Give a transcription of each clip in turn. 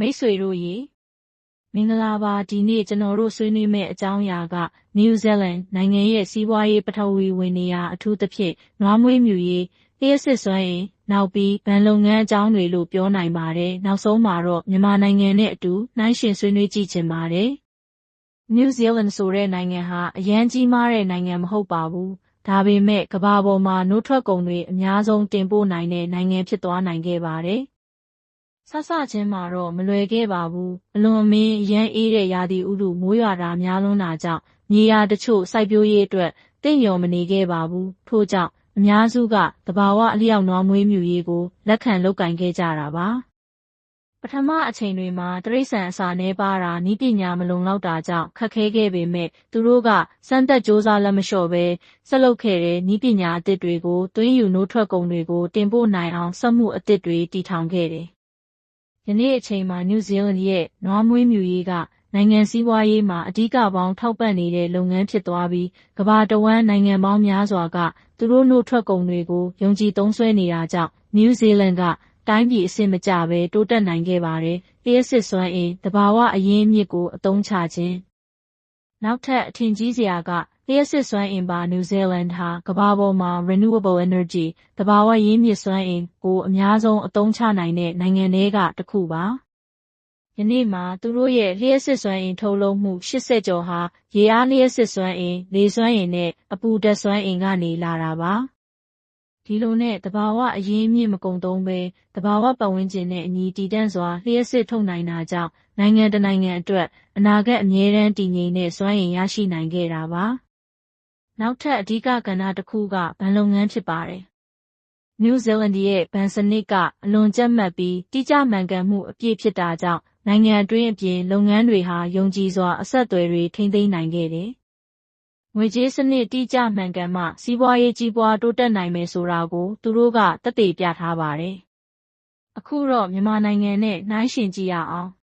မိတ်ဆွေတို့ရေမင်္ဂလာပါဒီနေ့ကျွန်တော်တို့ဆွေးနွေးမယ့်အကြောင်းအရာကနယူးဇီလန်နိုင်ငံရဲ့စီးပွားရေးပထဝီဝင်နေရာအထူးသဖြင့်နွားမွေးမြူရေးလျှက်စစ်စွမ်းအင်နောက်ပြီးဗန်လုပ်ငန်းအကြောင်းတွေလို့ပြောနိုင်ပါတယ်နောက်ဆုံးမှာတော့မြန်မာနိုင်ငံနဲ့အတူနှိုင်းယှဉ်ဆွေးနွေးကြည့်ချင်ပါတယ်နယူးဇီလန်ဆိုတဲ့နိုင်ငံဟာအရန်ကြီးမားတဲ့နိုင်ငံမဟုတ်ပါဘူးဒါပေမဲ့ကမ္ဘာပေါ်မှာနှုတ်ထွက်ကုန်တွေအများဆုံးတင်ပို့နိုင်တဲ့နိုင်ငံဖြစ်သွားနိုင်ခဲ့ပါတယ် ဆဆချင်းမှာတော့မလွယ်ခဲ့ပါဘူးအလွန်အမင်းရမ်းအေးတဲ့ရာသီဥတုမိုးရွာတာများလွန်းတာကြောင့်မြေယာတချို့စိုက်ပျိုးရေးအတွက်တင့်လျော်မနေခဲ့ပါဘူးထို့ကြောင့်အများစုကတဘာဝအလျောက်နွားမွေးမြူရေးကိုလက်ခံလုပ်ကင်ခဲ့ကြတာပါပထမအချိန်တွေမှာတရိษံအစာနှဲပါတာဤပညာမလုံလောက်တာကြောင့်ခက်ခဲခဲ့ပေမဲ့သူတို့ကစမ်းသက်စ조사လက်မလျှော့ပဲဆက်လုပ်ခဲ့တဲ့ဤပညာအသစ်တွေကိုတွင်းယူနိုးထွက်ကုန်တွေကိုတင်ပို့နိုင်အောင်စက်မှုအသစ်တွေတည်ထောင်ခဲ့တယ် ယနေ့အချိန်မှာနယူးဇီလန်ရဲ့နွားမွေးမြူရေးကနိုင်ငံစီးပွားရေးမှာအဓိကပေါင်းထောက်ပံ့နေတဲ့လုပ်ငန်းဖြစ်သွားပြီးကမ္ဘာတဝန်းနိုင်ငံပေါင်းများစွာကသူတို့နှုတ်ထွက်ကုန်တွေကိုယုံကြည်သုံးစွဲနေတာကြောင့်နယူးဇီလန်ကတိုင်းပြည်အဆင့်မကျဘဲတိုးတက်နိုင်ခဲ့ပါတယ်။လျှက်စစ်စွမ်းအင်၊သဘာဝအရင်းအမြစ်ကိုအသုံးချခြင်းနောက်ထပ်အထင်ကြီးစရာက လျှပ်စစ်စွမ်းအင်ပါနယူးဇီလန်ဟာကမ္ဘာပေါ်မှာ renewable energy သဘာဝရင်းမြစ်စွမ်းအင်ကိုအများဆုံးအသုံးချနိုင်တဲ့နိုင်ငံထဲကတစ်ခုပါ။ယနေ့မှာသူတို့ရဲ့လျှပ်စစ်စွမ်းအင်ထုတ်လုပ်မှု80ကျော်ဟာရေအားလျှပ်စစ်စွမ်းအင်၊လေစွမ်းအင်နဲ့အပူဓာတ်စွမ်းအင်ကနေလာတာပါ။ဒီလိုနဲ့သဘာဝအရင်းအမြစ်မကုန်သုံးဘဲသဘာဝပတ်ဝန်းကျင်နဲ့အညီတည်တံ့စွာလျှပ်စစ်ထုတ်နိုင်တာကြောင့်နိုင်ငံတစ်နိုင်ငံအတွက်အနာဂတ်အမြဲတမ်းတည်ငြိမ်တဲ့စွမ်းအင်ရရှိနိုင်ခဲ့တာပါ။ နောက်ထပ်အဓိကကဏ္ဍတစ်ခုကဘဏ်လုပ်ငန်းဖြစ်ပါတယ်။နယူးဇီလန်ရဲ့ဘဏ်စနစ်ကအလွန်ကြပ်မတ်ပြီးတိကျမှန်ကန်မှုအပြည့်ဖြစ်တာကြောင့်နိုင်ငံအတွင်းအပြင်လုပ်ငန်းတွေဟာယုံကြည်စွာအဆက်အသွယ်တွေထိန်းသိမ်းနိုင်ခဲ့တယ်။ငွေကြေးစနစ်တိကျမှန်ကန်မှစီးပွားရေးကြီးပွားတိုးတက်နိုင်မယ်ဆိုတာကိုသူတို့ကသက်သေပြထားပါတယ်။အခုတော့မြန်မာနိုင်ငံနဲ့နှိုင်းယှဉ်ကြည့်ရအောင်။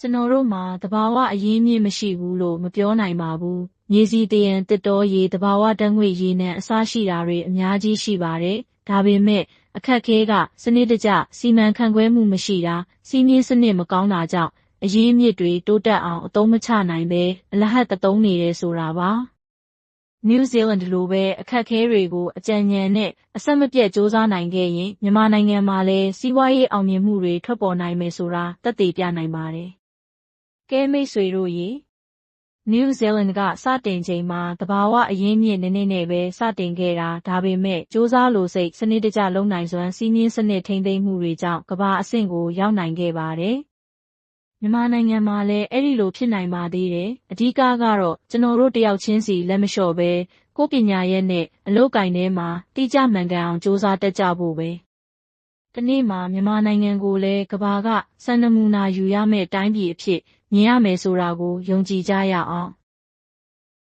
ကျွန်တော်တို့မှာသဘာဝအရင်းအမြစ်မရှိဘူးလို့မပြောနိုင်ပါဘူးမြေဆီသယံသစ်တောရေသဘာဝဓာတ်ငွေ့ရေနံအစရှိတာတွေအများကြီးရှိပါတယ်။ဒါပေမဲ့အခက်အခဲကစနစ်တကျစီမံခန့်ခွဲမှုမရှိတာ၊စည်းမျဉ်းစနစ်မကောင်းတာကြောင့်အရင်းအမြစ်တွေတိုးတက်အောင်အသုံးမချနိုင်ဘဲအလဟဿသုံးနေတယ်ဆိုတာပါ။နယူးဇီလန်လိုပဲအခက်အခဲတွေကိုအကြံဉာဏ်နဲ့အဆက်မပြတ်ကြိုးစားနိုင်ခဲ့ရင်မြန်မာနိုင်ငံမှာလည်းစီးပွားရေးအောင်မြင်မှုတွေထွက်ပေါ်နိုင်မယ်ဆိုတာသက်သေပြနိုင်ပါတယ်။ ကဲမိတ်ဆွေတို့ရေနယူးဇီလန်ကစတင်ချိန်မှာသဘာဝအရင်းမြစ်နည်းနည်းနဲ့ပဲစတင်ခဲ့တာဒါပေမဲ့စ조사လိုစိတ်စနစ်တကျလုပ်နိုင်စွမ်းစီးမြင့်စနစ်ထိန်းသိမ်းမှုတွေကြောင့်ကမ္ဘာအဆင့်ကိုရောက်နိုင်ခဲ့ပါတယ်။မြန်မာနိုင်ငံမှာလည်းအဲ့ဒီလိုဖြစ်နိုင်ပါသေးတယ်။အဓိကကတော့ကျွန်တော်တို့တယောက်ချင်းစီလက်မလျှော့ပဲကိုပညာရဲ့နဲ့အလုပ်ကင်ထဲမှာတိကျမှန်ကန်အောင်စ조사တက်ကြဖို့ပဲ။ဒီနေ့မှာမြန်မာနိုင်ငံကိုလည်းကဘာကစံနမူနာယူရမယ့်တိုင်းပြည်အဖြစ် မြင်ရမယ်ဆိုတာကိုယုံကြည်ကြရအောင်